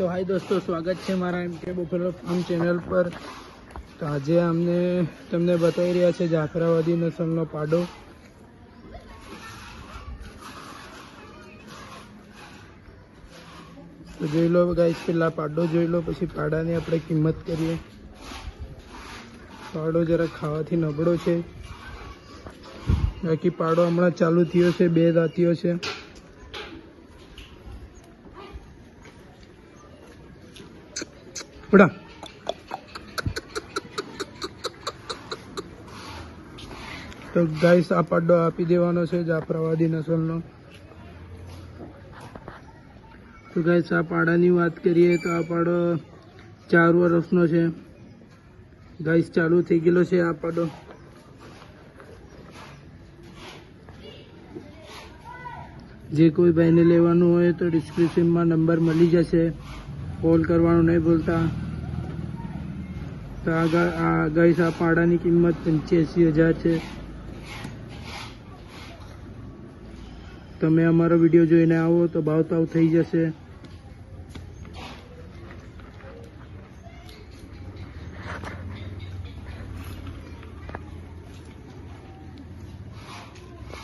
તો હાય દોસ્તો, સ્વાગત છે મારા એમ કે બફેલો ફાર્મ ચેનલ પર. તો આજે અમને તમને બતાવી રહ્યા છે જાફરાવાદી નસલનો પાડો. તો જોઈ લો ગાઈસ પેલા પાડો જોઈ લો, પછી પાડાની આપણે કિંમત કરીએ. પાડો જરા ખાવાથી નબળો છે. બાકી પાડો હમણાં ચાલુ થયો છે, બે દાંતીઓ છે. પડા તો ગાઈસ, આ પાડો આપી દેવાનો છે જાફરાવાદી નસલનો. તો ગાઈસ, આ પાડાની વાત કરીએ તો આ પાડો ચાર વર્ષનો છે. ગાઈસ, ચાલુ થઈ ગયેલો છે આ પાડો. જે કોઈ ભાઈને લેવાનું હોય તો ડિસ્ક્રિપ્શનમાં નંબર મળી જશે. કોલ કરવાનું નહીં ભૂલતા. તો આ ગા- આ ગાઈસ પાડાની કિંમત પંચ્યાસી હજાર છે. તમે અમારો વીડિયો જોઈને આવો તો ભાવતાવ થઈ જશે.